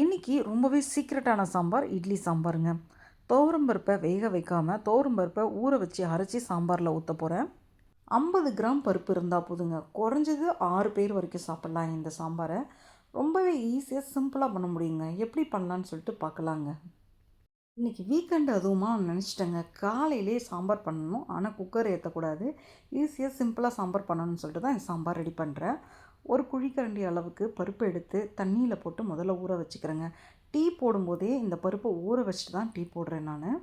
இன்றைக்கி ரொம்பவே சீக்ரெட்டான சாம்பார் இட்லி சாம்பாருங்க. துவரம் பருப்பை வேக வைக்காமல் துவரம் பருப்பை ஊற வச்சு அரைச்சி சாம்பாரில் ஊற்ற போகிறேன் ஐம்பது கிராம் பருப்பு இருந்தால் போதுங்க. குறைஞ்சது ஆறு பேர் வரைக்கும் சாப்பிட்லாம் இந்த சாம்பாரை. ரொம்பவே ஈஸியாக சிம்பிளாக பண்ண முடியுங்க. எப்படி பண்ணலான்னு சொல்லிட்டு பார்க்கலாங்க. இன்றைக்கி வீக்கெண்டு அதுவுமா நினச்சிட்டேங்க. காலையிலே சாம்பார் பண்ணணும். ஆனால் குக்கர் ஏற்றக்கூடாது ஈஸியாக சிம்பிளாக சாம்பார் பண்ணணும்னு சொல்லிட்டு தான் சாம்பார் ரெடி பண்ணுறேன் ஒரு குழிக்கரண்டி அளவுக்கு பருப்பு எடுத்து தண்ணியில் போட்டு முதல்ல ஊற வச்சுக்கிறேங்க. டீ போடும்போதே இந்த பருப்பை ஊற வச்சுட்டு தான் டீ போடுறேன் நான்.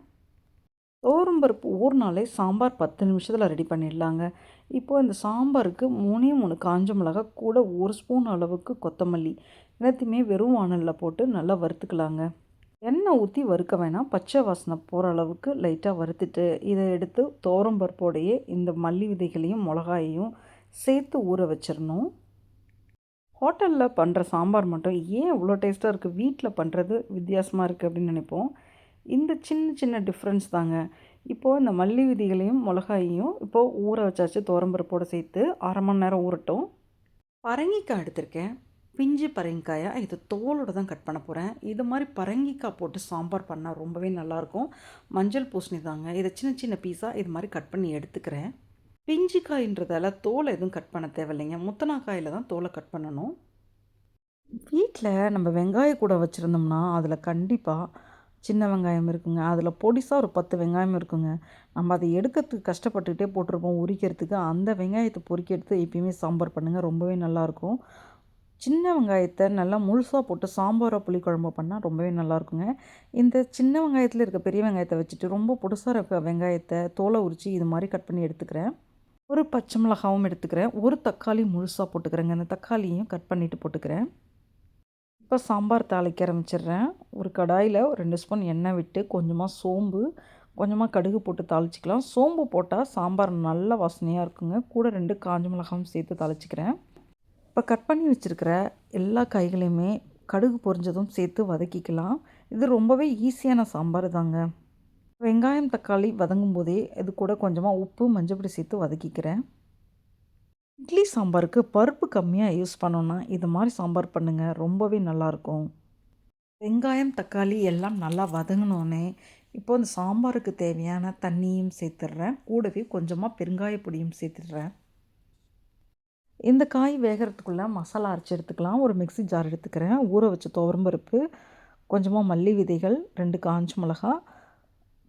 தோரம் பருப்பு ஊறினாலே சாம்பார் பத்து நிமிஷத்தில் ரெடி பண்ணிடலாங்க. இப்போது இந்த சாம்பாருக்கு மூணே மூணு காஞ்ச மிளகா கூட ஒரு ஸ்பூன் அளவுக்கு கொத்தமல்லி எல்லாத்தையுமே வெறும் வானலில் போட்டு நல்லா வறுத்துக்கலாங்க. எண்ணெய் ஊற்றி வறுக்க வேணாம். பச்சை வாசனை போகிற அளவுக்கு லைட்டாக வறுத்துட்டு இதை எடுத்து தோரம் பருப்போடையே இந்த மல்லி விதைகளையும் மிளகாயையும் சேர்த்து ஊற வச்சிடணும். ஹோட்டலில் பண்ணுற சாம்பார் மட்டும் ஏன் இவ்வளோ டேஸ்ட்டாக இருக்குது வீட்டில் பண்ணுறது வித்தியாசமாக இருக்குது அப்படின்னு நினைப்போம். இந்த சின்ன சின்ன டிஃப்ரென்ஸ் தாங்க. இப்போது இந்த மல்லி விதிகளையும் மிளகாயையும் இப்போது ஊற வச்சாச்சு தோரம்பருப்போடு சேர்த்து அரை மணி நேரம் ஊறட்டும். பரங்கிக்காய் எடுத்திருக்கேன். பிஞ்சு பரங்கிக்காயாக இது தோலோடு தான் கட் பண்ண போகிறேன் இது மாதிரி பரங்கிக்காய் போட்டு சாம்பார் பண்ணால் ரொம்பவே நல்லாயிருக்கும் மஞ்சள் பூசணி தாங்க. இதை சின்ன சின்ன பீஸாக இது மாதிரி கட் பண்ணி எடுத்துக்கிறேன். பிஞ்சு காயின்றதால தோலை எதுவும் கட் பண்ண தேவையில்லைங்க. முத்தனாக்காயில் தான் தோலை கட் பண்ணணும். வீட்டில் நம்ம வெங்காய கூட வச்சுருந்தோம்னா அதில் கண்டிப்பாக சின்ன வெங்காயம் இருக்குங்க. அதில் பொடிசாக ஒரு பத்து வெங்காயம் இருக்குங்க. நம்ம அதை எடுக்கிறதுக்கு கஷ்டப்பட்டுக்கிட்டே போட்டிருப்போம். உரிக்கிறதுக்கு அந்த வெங்காயத்தை பொறுக்கி எடுத்து எப்பயுமே சாம்பார் பண்ணுங்கள் ரொம்பவே நல்லாயிருக்கும். சின்ன வெங்காயத்தை நல்லா முழுசாக போட்டு சாம்பாரோ புளிக்குழம்பு பண்ணால் ரொம்பவே நல்லாயிருக்குங்க. இந்த சின்ன வெங்காயத்தில் இருக்க பெரிய வெங்காயத்தை வச்சுட்டு ரொம்ப பொடுசாக இருக்க வெங்காயத்தை தோலை உரித்து இது மாதிரி கட் பண்ணி எடுத்துக்கிறேன். ஒரு பச்சை மிளகாவும் எடுத்துக்கிறேன். ஒரு தக்காளி முழுசாக போட்டுக்கிறேங்க. அந்த தக்காளியும் கட் பண்ணிவிட்டு போட்டுக்கிறேன். இப்போ சாம்பார் தாளிக்க ஆரம்பிச்சிடுறேன். ஒரு கடாயில் ரெண்டு ஸ்பூன் எண்ணெய் விட்டு கொஞ்சமாக சோம்பு கொஞ்சமாக கடுகு போட்டு தாளிச்சிக்கலாம். சோம்பு போட்டால் சாம்பார் நல்ல வாசனையாக இருக்குங்க. கூட ரெண்டு காஞ்ச மிளகாவும் சேர்த்து தாளிச்சிக்கிறேன். இப்போ கட் பண்ணி வச்சுருக்கிற எல்லா காய்களையுமே கடுகு பொரிஞ்சதும் சேர்த்து வதக்கிக்கலாம். இது ரொம்பவே ஈஸியான சாம்பார் தாங்க வெங்காயம் தக்காளி வதங்கும் போதே இது கூட கொஞ்சமாக உப்பு மஞ்சப்பொடி சேர்த்து வதக்கிக்கிறேன். இட்லி சாம்பாருக்கு பருப்பு கம்மியாக யூஸ் பண்ணோன்னா இது மாதிரி சாம்பார் பண்ணுங்கள் ரொம்பவே நல்லாயிருக்கும் வெங்காயம் தக்காளி எல்லாம் நல்லா வதங்கினோன்னே இப்போ இந்த சாம்பாருக்கு தேவையான தண்ணியும் சேர்த்துடுறேன் கூடவே கொஞ்சமாக பெருங்காய பொடியும் சேர்த்துடுறேன் இந்த காய் வேகிறதுக்குள்ளே மசாலா அரைச்சி எடுத்துக்கலாம். ஒரு மிக்சி ஜார் எடுத்துக்கிறேன். ஊற வச்ச துவரம்பருப்பு கொஞ்சமாக மல்லி விதைகள் ரெண்டு காஞ்ச மிளகா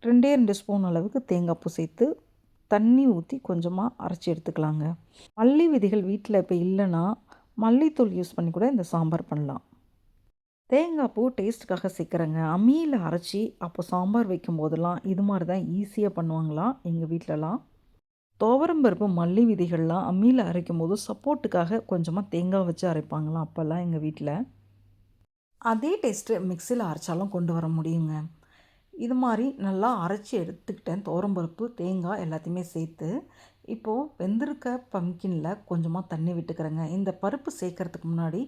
ரெண்டே ரெண்டு ஸ்பூன் அளவுக்கு தேங்காய் பூ சேர்த்து தண்ணி ஊற்றி கொஞ்சமாக அரைச்சி எடுத்துக்கலாங்க. மல்லி விதைகள் வீட்டில் இப்போ இல்லைன்னா மல்லித்தூள் யூஸ் பண்ணி கூட இந்த சாம்பார் பண்ணலாம். தேங்காய் பூ டேஸ்ட்டுக்காக சேர்க்குறேங்க. அம்மியில் அரைச்சி அப்போ சாம்பார் வைக்கும் போதெல்லாம் இது மாதிரி தான் ஈஸியாக பண்ணுவாங்களாம் எங்கள் வீட்டிலலாம் துவரம்பருப்பு மல்லி விதைகள்லாம் அம்மியில் அரைக்கும் போது சப்போர்ட்டுக்காக கொஞ்சமாக தேங்காய் வச்சு அரைப்பாங்களாம் அப்போல்லாம் எங்கள் வீட்டில் அதே டேஸ்ட்டு மிக்சியில் அரைச்சாலும் கொண்டு வர முடியுங்க. இது மாதிரி நல்லா அரைச்சி எடுத்துக்கிட்டேன். தோரம்பருப்பு தேங்காய் எல்லாத்தையுமே சேர்த்து. இப்போது வெந்திருக்க பம்கினில் கொஞ்சமாக தண்ணி விட்டுக்கிறேங்க. இந்த பருப்பு சேர்க்கறதுக்கு முன்னாடி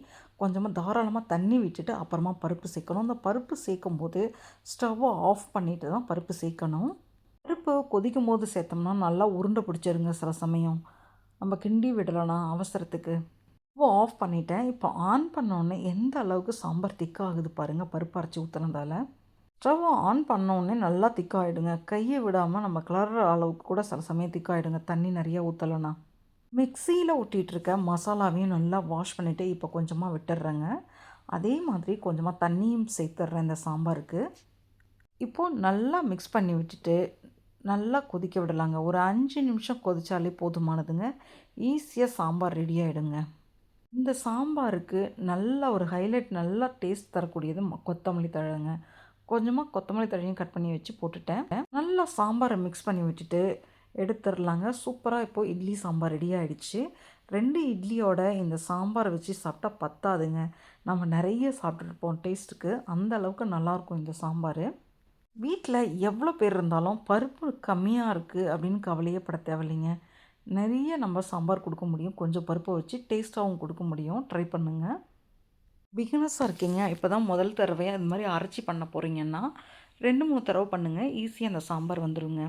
கொஞ்சமாக தாராளமாக தண்ணி விட்டுட்டு அப்புறமா பருப்பு சேர்க்கணும். இந்த பருப்பு சேர்க்கும் போது ஸ்டவ்வை ஆஃப் பண்ணிவிட்டு தான் பருப்பு சேர்க்கணும். பருப்பு கொதிக்கும் போது சேர்த்தோம்னா நல்லா உருண்டை பிடிச்சிருங்க சில சமயம். நம்ம கிண்டி விடலாம் அவசரத்துக்கு. ஸ்டவ் ஆஃப் பண்ணிட்டேன். இப்போ ஆன் பண்ணோன்னே எந்த அளவுக்கு சாம்பார் திக்காகுது பாருங்கள் பருப்பு அரைச்சி ஊற்றுனதால ஸ்டவ் ஆன் பண்ணோடனே நல்லா திக்காயிடுங்க. கையை விடாமல் நம்ம கிளற அளவுக்கு கூட சில சமயம் திக்காயிடுங்க. தண்ணி நிறைய ஊற்றலைன்னா மிக்சியில் ஒட்டிகிட்ருக்க மசாலாவையும் நல்லா வாஷ் பண்ணிவிட்டு இப்போ கொஞ்சமாக விட்டுடுறேங்க. அதே மாதிரி கொஞ்சமாக தண்ணியும் சேர்த்துட்றேன் இந்த சாம்பாருக்கு. இப்போது நல்லா மிக்ஸ் பண்ணி விட்டுட்டு நல்லா கொதிக்க விடலாங்க. ஒரு அஞ்சு நிமிஷம் கொதித்தாலே போதுமானதுங்க. ஈஸியாக சாம்பார் ரெடி ஆகிடுங்க இந்த சாம்பாருக்கு நல்ல ஒரு ஹைலைட் நல்லா டேஸ்ட் தரக்கூடியது கொத்தமல்லி தழைங்க. கொஞ்சமாக கொத்தமல்லி தழையும் கட் பண்ணி வச்சு போட்டுட்டேன். நல்லா சாம்பாரை மிக்ஸ் பண்ணி விட்டுட்டு எடுத்துடலாங்க. சூப்பராக இப்போது இட்லி சாம்பார் ரெடி ஆகிடுச்சு ரெண்டு இட்லியோட இந்த சாம்பாரை வச்சு சாப்பிட்டா பத்தாதுங்க. நம்ம நிறைய சாப்பிட்ருப்போம் டேஸ்ட்டுக்கு அந்த அளவுக்கு நல்லாயிருக்கும் இந்த சாம்பார். வீட்டில் எவ்வளோ பேர் இருந்தாலும் பருப்பு கம்மியாக இருக்குது அப்படின்னு கவலையே பட தேவையில்லைங்க. நிறைய நம்ம சாம்பார் கொடுக்க முடியும். கொஞ்சம் பருப்பை வச்சு டேஸ்ட்டாகவும் கொடுக்க முடியும். ட்ரை பண்ணுங்கள் பிகினர்ஸாக இருக்கீங்க. இப்போ தான் முதல் தடவையாக இது மாதிரி அரைச்சி பண்ண போகிறீங்கன்னா ரெண்டு மூணு தடவை பண்ணுங்கள் ஈஸியாக அந்த சாம்பார் வந்துடுங்க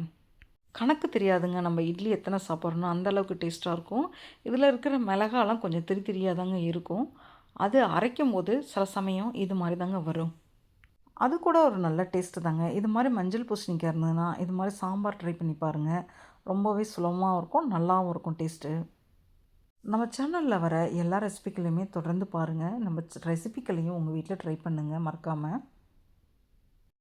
கணக்கு தெரியாதுங்க. நம்ம இட்லி எத்தனை சாப்பிட்றோம் அந்தளவுக்கு டேஸ்ட்டாக இருக்கும். இதில் இருக்கிற மிளகாலாம் கொஞ்சம் திரி திரியாக தாங்க இருக்கும். அது அரைக்கும் போது சில சமயம் இது மாதிரி தாங்க வரும். அது கூட ஒரு நல்ல டேஸ்ட்டு தாங்க. இது மாதிரி மஞ்சள் பூசணிக்காய் இருந்ததுன்னா இது மாதிரி சாம்பார் ட்ரை பண்ணி பாருங்கள் ரொம்பவே சுலபமாகவும் இருக்கும் நல்லாவும் இருக்கும் டேஸ்ட்டு நம்ம சேனலில் வர எல்லா ரெசிபிகளையுமே தொடர்ந்து பாருங்கள் நம்ம ரெசிபிக்களையும் உங்கள் வீட்டில் ட்ரை பண்ணுங்கள் மறக்காமல்